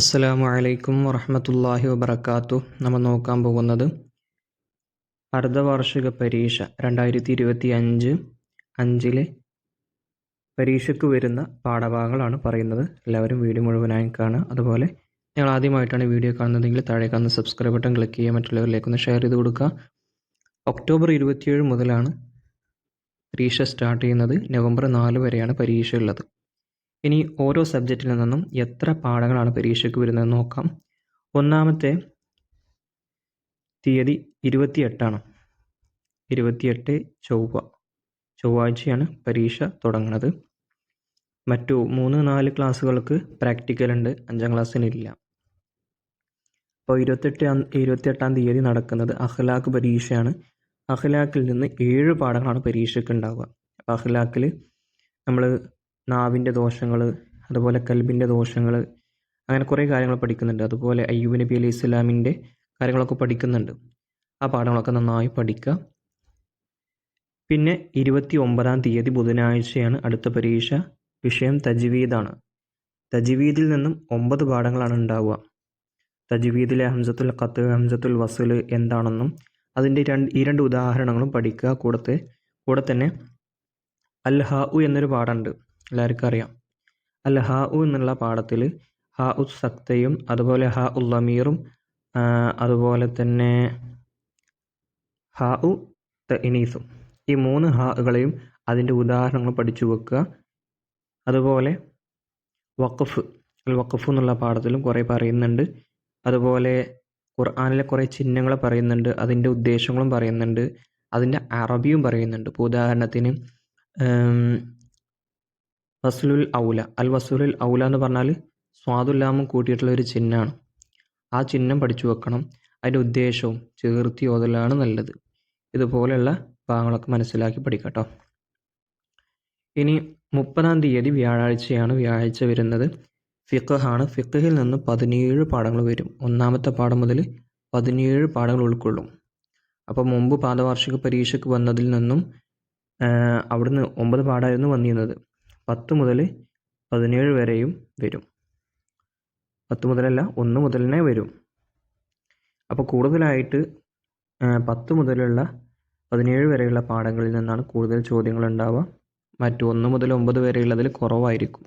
അസ്സലാമു അലൈക്കും വറഹമത്തല്ലാഹി വബർക്കാത്തു നമ്മൾ നോക്കാൻ പോകുന്നത് അർദ്ധവാർഷിക പരീക്ഷ രണ്ടായിരത്തി ഇരുപത്തി അഞ്ച് അഞ്ചിലെ പരീക്ഷയ്ക്ക് വരുന്ന പാഠഭാഗങ്ങളാണ് പറയുന്നത്. എല്ലാവരും വീഡിയോ മുഴുവനായി കാണുക. അതുപോലെ നിങ്ങൾ ആദ്യമായിട്ടാണ് വീഡിയോ കാണുന്നതെങ്കിൽ താഴെ കാണുന്ന സബ്സ്ക്രൈബ് ബട്ടൺ ക്ലിക്ക് ചെയ്യുക മറ്റുള്ളവരിലേക്കൊന്ന് ഷെയർ ചെയ്ത് കൊടുക്കുക. ഒക്ടോബർ ഇരുപത്തിയേഴ് മുതലാണ് പരീക്ഷ സ്റ്റാർട്ട് ചെയ്യുന്നത്. നവംബർ നാല് വരെയാണ് പരീക്ഷ ഉള്ളത്. ഇനി ഓരോ സബ്ജക്റ്റിൽ നിന്നും എത്ര പാഠങ്ങളാണ് പരീക്ഷയ്ക്ക് വരുന്നത് നോക്കാം. ഒന്നാമത്തെ തീയതി ഇരുപത്തിയെട്ടാണ്. ഇരുപത്തിയെട്ട് ചൊവ്വ. ചൊവ്വാഴ്ചയാണ് പരീക്ഷ തുടങ്ങുന്നത്. മറ്റു മൂന്ന് നാല് ക്ലാസ്സുകൾക്ക് പ്രാക്ടിക്കൽ ഉണ്ട്. അഞ്ചാം ക്ലാസ്സിനില്ല. അപ്പോൾ ഇരുപത്തെട്ട് ഇരുപത്തിയെട്ടാം തീയതി നടക്കുന്നത് അഖ്ലാഖ് പരീക്ഷയാണ്. അഖ്ലാഖിൽ നിന്ന് ഏഴ് പാഠങ്ങളാണ് പരീക്ഷയ്ക്ക് ഉണ്ടാവുക. അപ്പോൾ അഖ്ലാഖിൽ നമ്മൾ നാവിന്റെ ദോഷങ്ങൾ അതുപോലെ കൽബിന്റെ ദോഷങ്ങൾ അങ്ങനെ കുറേ കാര്യങ്ങൾ പഠിക്കുന്നുണ്ട്. അതുപോലെ അയ്യൂബ് നബി അലൈഹി ഇസ്ലാമിന്റെ കാര്യങ്ങളൊക്കെ പഠിക്കുന്നുണ്ട്. ആ പാഠങ്ങളൊക്കെ നന്നായി പഠിക്കുക. പിന്നെ ഇരുപത്തി ഒമ്പതാം തീയതി ബുധനാഴ്ചയാണ് അടുത്ത പരീക്ഷ. വിഷയം തജ്വീദാണ്. തജ്വീദിൽ നിന്നും ഒമ്പത് പാഠങ്ങളാണ് ഉണ്ടാവുക. തജ്വീദിലെ ഹംസത്തുൽ ഖത്ത് ഹംസത്തുൽ വസുൽ എന്താണെന്നും അതിന്റെ രണ്ട് ഈ രണ്ട് ഉദാഹരണങ്ങളും പഠിക്കുക. കൂടത്തെ കൂടെ തന്നെ അൽ ഹാഉ എന്നൊരു പാഠമുണ്ട്. എല്ലാവർക്കും അറിയാം. അൽ ഹ ഉ എന്നുള്ള പാഠത്തിൽ ഹ ഉ സക്തയും അതുപോലെ ഹ ഉ ലമീറും അതുപോലെ തന്നെ ഹ ഉ ഇനീസും. ഈ മൂന്ന് ഹാകളെയും അതിന്റെ ഉദാഹരണങ്ങൾ പഠിച്ചു വെക്കുക. അതുപോലെ വഖഫ് വഖഫ് എന്നുള്ള പാഠത്തിലും കുറേ പറയുന്നുണ്ട്. അതുപോലെ ഖുർആാനിലെ കുറേ ചിഹ്നങ്ങൾ പറയുന്നുണ്ട് അതിന്റെ ഉദ്ദേശങ്ങളും പറയുന്നുണ്ട് അതിന്റെ അറബിയും പറയുന്നുണ്ട്. ഇപ്പോൾ ഉദാഹരണത്തിന് വസ്ലുൽ ഔല. അൽ വസ്ലുൽ ഔല എന്ന് പറഞ്ഞാൽ സ്വാദുല്ലാമും കൂട്ടിയിട്ടുള്ള ഒരു ചിഹ്നമാണ്. ആ ചിഹ്നം പഠിച്ചു വെക്കണം. അതിന്റെ ഉദ്ദേശവും ചേർത്തി ഓതലാണ് നല്ലത്. ഇതുപോലെയുള്ള ഭാഗങ്ങളൊക്കെ മനസ്സിലാക്കി പഠിക്കട്ടോ ഇനി മുപ്പതാം തീയതി വ്യാഴാഴ്ചയാണ് വ്യാഴാഴ്ച വരുന്നത്. ഫിഖഹാണ്. ഫിഖഹിൽ നിന്ന് പതിനേഴ് പാഠങ്ങൾ വരും. ഒന്നാമത്തെ പാഠം മുതൽ പതിനേഴ് പാഠങ്ങൾ ഉൾക്കൊള്ളും. അപ്പോൾ മുമ്പ് പാദവാർഷിക പരീക്ഷയ്ക്ക് വന്നതിൽ നിന്നും അവിടുന്ന് ഒമ്പത് പാഠമായിരുന്നു വന്നിരുന്നത്. പത്ത് മുതൽ പതിനേഴ് വരെയും വരും. പത്ത് മുതലല്ല ഒന്ന് മുതലിനെ വരും. അപ്പോൾ കൂടുതലായിട്ട് പത്ത് മുതലുള്ള പതിനേഴ് വരെയുള്ള പാഠങ്ങളിൽ നിന്നാണ് കൂടുതൽ ചോദ്യങ്ങൾ ഉണ്ടാവുക മറ്റു ഒന്ന് മുതൽ ഒമ്പത് വരെയുള്ളതിൽ കുറവായിരിക്കും.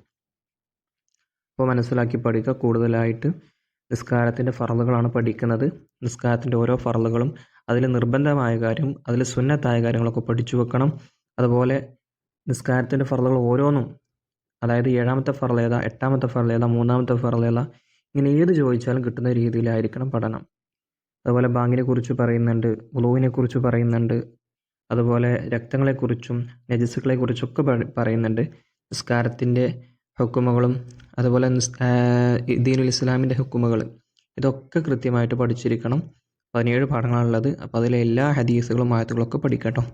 അപ്പോൾ മനസ്സിലാക്കി പഠിക്കുക. കൂടുതലായിട്ട് നിസ്കാരത്തിന്റെ ഫറലുകളാണ് പഠിക്കുന്നത്. നിസ്കാരത്തിന്റെ ഓരോ ഫറലുകളും അതിൽ നിർബന്ധമായ കാര്യം അതിൽ സുന്നത്തായ കാര്യങ്ങളൊക്കെ പഠിച്ചു വെക്കണം. അതുപോലെ നിസ്കാരത്തിന്റെ ഫറലുകൾ ഓരോന്നും. അതായത് ഏഴാമത്തെ ഫറലേത എട്ടാമത്തെ ഫറലേത മൂന്നാമത്തെ ഫറലേത ഇങ്ങനെ ഏത് ചോദിച്ചാലും കിട്ടുന്ന രീതിയിലായിരിക്കണം പഠനം. അതുപോലെ ബാങ്കിനെ കുറിച്ച് പറയുന്നുണ്ട് ഉളുവിനെ കുറിച്ച് പറയുന്നുണ്ട് അതുപോലെ രക്തങ്ങളെക്കുറിച്ചും നജസ്സുകളെ കുറിച്ചൊക്കെ പറയുന്നുണ്ട്. നിസ്കാരത്തിന്റെ ഹുക്കുമകളും അതുപോലെ ദീനുൽ ഇസ്ലാമിന്റെ ഹുക്കുമകൾ ഇതൊക്കെ കൃത്യമായിട്ട് പഠിച്ചിരിക്കണം. പതിനേഴ് പാഠങ്ങളാണുള്ളത്. അപ്പോൾ അതിലെ എല്ലാ ഹദീസുകളും ആയത്തുകളൊക്കെ പഠിക്കട്ടോ.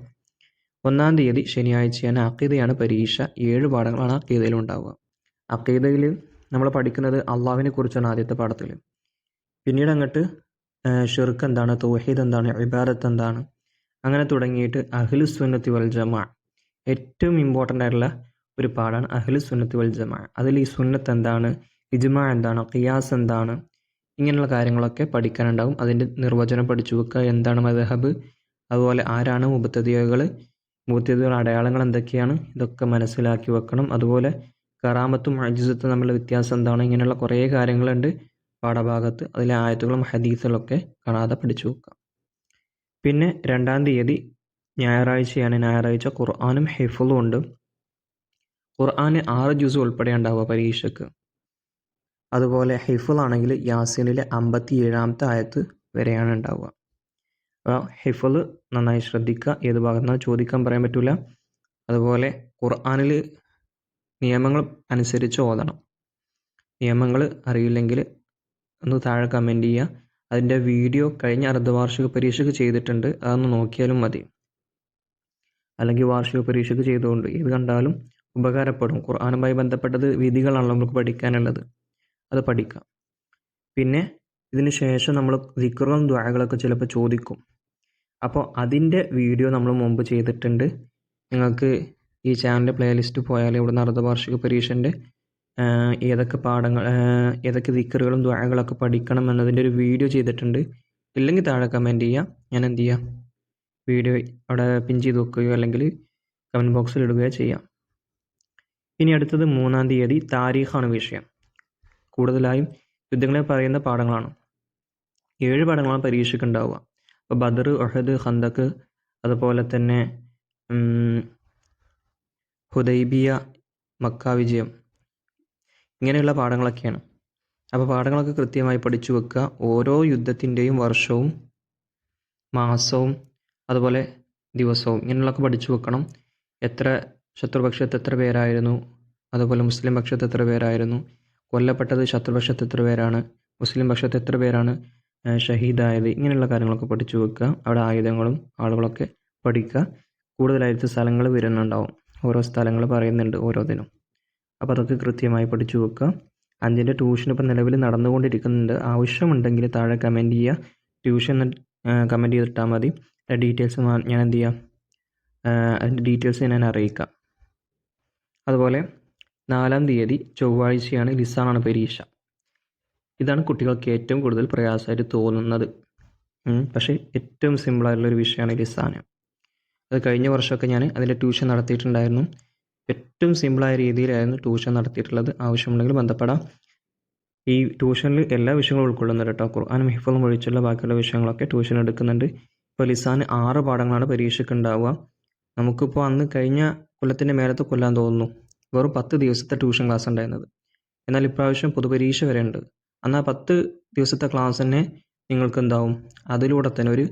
ഒന്നാം തീയതി ശനിയാഴ്ചയാണ് അക്കീതയാണ് പരീക്ഷ. ഏഴ് പാഠങ്ങളാണ് അക്കീതയിൽ ഉണ്ടാവുക. അക്കീതയിൽ നമ്മൾ പഠിക്കുന്നത് അള്ളാഹുവിനെ കുറിച്ചാണ് ആദ്യത്തെ പാഠത്തിൽ. പിന്നീട് അങ്ങോട്ട് ഷിർക്ക് എന്താണ് തോഹീദ് എന്താണ് ഇബാദത്ത് എന്താണ് അങ്ങനെ തുടങ്ങിയിട്ട് അഹ്ലു സുന്നത്തി വൽ ജമാ. ഏറ്റവും ഇമ്പോർട്ടന്റ് ആയിട്ടുള്ള ഒരു പാഠാണ് അഹ്ലു സുന്നത്തി വൽ ജമാ. അതിൽ ഈ സുന്നത്ത് എന്താണ് ഇജ്മാ എന്താണ് ഖിയാസ് എന്താണ് ഇങ്ങനെയുള്ള കാര്യങ്ങളൊക്കെ പഠിക്കാനുണ്ടാവും. അതിന്റെ നിർവചനം പഠിച്ചു വെക്കുക. എന്താണ് മദഹബ്? അതുപോലെ ആരാണ് മുബത്തതിയകൾ മൂർത്തിയുടെ അടയാളങ്ങൾ എന്തൊക്കെയാണ്? ഇതൊക്കെ മനസ്സിലാക്കി വെക്കണം. അതുപോലെ കറാമത്തും അജിസത്തും തമ്മിലുള്ള വ്യത്യാസം എന്താണ്? ഇങ്ങനെയുള്ള കുറേ കാര്യങ്ങളുണ്ട് പാഠഭാഗത്ത്. അതിലെ ആയത്തുകളും ഹദീസുകളൊക്കെ കാണാതെ പഠിച്ചു വെക്കാം പിന്നെ രണ്ടാം തീയതി ഞായറാഴ്ചയാണ്. ഞായറാഴ്ച ഖുർആാനും ഹെഫുളും ഉണ്ട്. ഖുർആന് ആറ് ജ്യൂസ് ഉൾപ്പെടെ ഉണ്ടാവുക പരീക്ഷയ്ക്ക് അതുപോലെ ഹിഫുളാണെങ്കിൽ യാസീനിലെ അമ്പത്തി ഏഴാമത്തെ ആയത്ത് വരെയാണ് ഉണ്ടാവുക. ഹിഫൽ നന്നായി ശ്രദ്ധിക്കുക ഏത് ഭാഗത്തുനിന്ന് ചോദിക്കാൻ പറയാൻ പറ്റില്ല അതുപോലെ ഖുർആാനിൽ നിയമങ്ങൾ അനുസരിച്ച് ഓതണം. നിയമങ്ങൾ അറിയില്ലെങ്കിൽ ഒന്ന് താഴെ കമന്റ് ചെയ്യുക. അതിന്റെ വീഡിയോ കഴിഞ്ഞ അർദ്ധവാർഷിക പരീക്ഷയ്ക്ക് ചെയ്തിട്ടുണ്ട്. അതൊന്ന് നോക്കിയാലും മതി. അല്ലെങ്കിൽ വാർഷിക പരീക്ഷയ്ക്ക് ചെയ്തുകൊണ്ട് ഏത് കണ്ടാലും ഉപകാരപ്പെടും. ഖുർആാനുമായി ബന്ധപ്പെട്ടത് വിധികളാണല്ലോ നമുക്ക് പഠിക്കാനുള്ളത്. അത് പഠിക്കാം. പിന്നെ ഇതിന് ശേഷം നമ്മൾ ദിക്കറും ദ്വാകളൊക്കെ ചിലപ്പോൾ ചോദിക്കും. അപ്പോൾ അതിന്റെ വീഡിയോ നമ്മൾ മുമ്പ് ചെയ്തിട്ടുണ്ട്. നിങ്ങൾക്ക് ഈ ചാനലിന്റെ പ്ലേലിസ്റ്റ് പോയാൽ ഇവിടെ അർദ്ധവാർഷിക പരീക്ഷന്റെ ആഹ് ഏതൊക്കെ പാഠങ്ങൾ ഏതൊക്കെ ദിക്കറുകളും ദ്വാരകളൊക്കെ പഠിക്കണം എന്നതിന്റെ ഒരു വീഡിയോ ചെയ്തിട്ടുണ്ട്. ഇല്ലെങ്കിൽ താഴെ കമന്റ് ചെയ്യുക ഞാൻ എന്ത് ചെയ്യാം? വീഡിയോ അവിടെ പിൻ ചെയ്ത് വെക്കുകയോ അല്ലെങ്കിൽ കമന്റ് ബോക്സിൽ ഇടുകയോ ചെയ്യാം. ഇനി അടുത്തത് മൂന്നാം തീയതി താരീഖാണ് വിഷയം. കൂടുതലായും യുദ്ധങ്ങളെ പറയുന്ന പാഠങ്ങളാണ്. ഏഴ് പാഠങ്ങളാണ് പരീക്ഷയ്ക്ക് ഉണ്ടാവുക. അപ്പോൾ ബദർ ഒഹദ് ഖന്തക്ക് അതുപോലെ തന്നെ ഹുദൈബിയ മക്ക വിജയം ഇങ്ങനെയുള്ള പാഠങ്ങളൊക്കെയാണ്. അപ്പോൾ പാഠങ്ങളൊക്കെ കൃത്യമായി പഠിച്ചു വെക്കുക. ഓരോ യുദ്ധത്തിന്റെയും വർഷവും മാസവും അതുപോലെ ദിവസവും ഇങ്ങനെയുള്ളതൊക്കെ പഠിച്ചു വെക്കണം. എത്ര ശത്രുപക്ഷത്ത് എത്ര പേരായിരുന്നു അതുപോലെ മുസ്ലിം പക്ഷത്ത് എത്ര പേരായിരുന്നു കൊല്ലപ്പെട്ടത് ശത്രുപക്ഷത്ത് എത്ര പേരാണ് മുസ്ലിം പക്ഷത്ത് എത്ര പേരാണ് ഷഹീദായത് ഇങ്ങനെയുള്ള കാര്യങ്ങളൊക്കെ പഠിച്ചു വെക്കുക. അവിടെ ആയുധങ്ങളും ആളുകളൊക്കെ പഠിക്കുക. കൂടുതലായിട്ട് സ്ഥലങ്ങൾ വരുന്നുണ്ടാവും ഓരോ സ്ഥലങ്ങൾ പറയുന്നുണ്ട് ഓരോ ദിനം. അപ്പോൾ അതൊക്കെ കൃത്യമായി പഠിച്ചു വെക്കുക. അഞ്ചിന്റെ ട്യൂഷൻ ഇപ്പം നിലവിൽ നടന്നുകൊണ്ടിരിക്കുന്നുണ്ട്. ആവശ്യമുണ്ടെങ്കിൽ താഴെ കമന്റ് ചെയ്യുക. ട്യൂഷൻ കമന്റ് ചെയ്തിട്ടാൽ മതി. ഡീറ്റെയിൽസ് ഞാൻ എന്ത് ചെയ്യാം? അതിന്റെ ഡീറ്റെയിൽസ് ഞാൻ അറിയിക്കാം. അതുപോലെ നാലാം തീയതി ചൊവ്വാഴ്ചയാണ് ലിസാണാണ് പരീക്ഷ. ഇതാണ് കുട്ടികൾക്ക് ഏറ്റവും കൂടുതൽ പ്രയാസമായിട്ട് തോന്നുന്നത്. പക്ഷേ ഏറ്റവും സിമ്പിളായിട്ടുള്ളൊരു വിഷയമാണ് ലിസാന് അത് കഴിഞ്ഞ വർഷമൊക്കെ ഞാൻ അതിന്റെ ട്യൂഷൻ നടത്തിയിട്ടുണ്ടായിരുന്നു. ഏറ്റവും സിമ്പിളായ രീതിയിലായിരുന്നു ട്യൂഷൻ നടത്തിയിട്ടുള്ളത്. ആവശ്യമുണ്ടെങ്കിൽ ബന്ധപ്പെടാം. ഈ ട്യൂഷനിൽ എല്ലാ വിഷയങ്ങളും ഉൾക്കൊള്ളുന്നുണ്ട് കേട്ടോ. ഖുർആാനും ഹിഫളും ഒഴിച്ചുള്ള ബാക്കിയുള്ള വിഷയങ്ങളൊക്കെ ട്യൂഷൻ എടുക്കുന്നുണ്ട്. ഇപ്പോൾ ലിസാൻ ആറ് പാഠങ്ങളാണ് പരീക്ഷയ്ക്ക് ഉണ്ടാവുക. നമുക്കിപ്പോൾ അന്ന് കഴിഞ്ഞ കൊല്ലത്തിന്റെ മേലത്തെ കൊല്ലാൻ തോന്നുന്നു. വെറും പത്ത് ദിവസത്തെ ട്യൂഷൻ ക്ലാസ് ഉണ്ടായിരുന്നത്. എന്നാൽ ഇപ്രാവശ്യം പൊതുപരീക്ഷ വരെ ഉണ്ട്. അന്ന് ആ പത്ത് ദിവസത്തെ ക്ലാസ് തന്നെ നിങ്ങൾക്ക് എന്താവും അതിലൂടെ തന്നെ ഒരു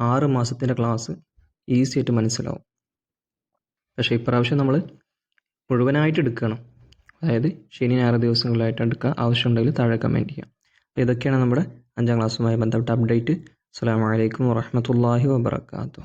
ആറ് മാസത്തിന്റെ ക്ലാസ് ഈസി ആയിട്ട് മനസ്സിലാവും. പക്ഷേ ഇപ്രാവശ്യം നമ്മൾ മുഴുവനായിട്ട് എടുക്കണം. അതായത് ശനി ഞായർ ദിവസങ്ങളിലായിട്ട് എടുക്കുക ആവശ്യമുണ്ടെങ്കിൽ താഴെ കമന്റ് ചെയ്യാം. അപ്പോൾ ഇതൊക്കെയാണ് നമ്മുടെ അഞ്ചാം ക്ലാസ്സുമായി ബന്ധപ്പെട്ട അപ്ഡേറ്റ് അസ്സാം വലൈക്കും വാഹമത്തല്ലാഹി വാബർക്കാത്തു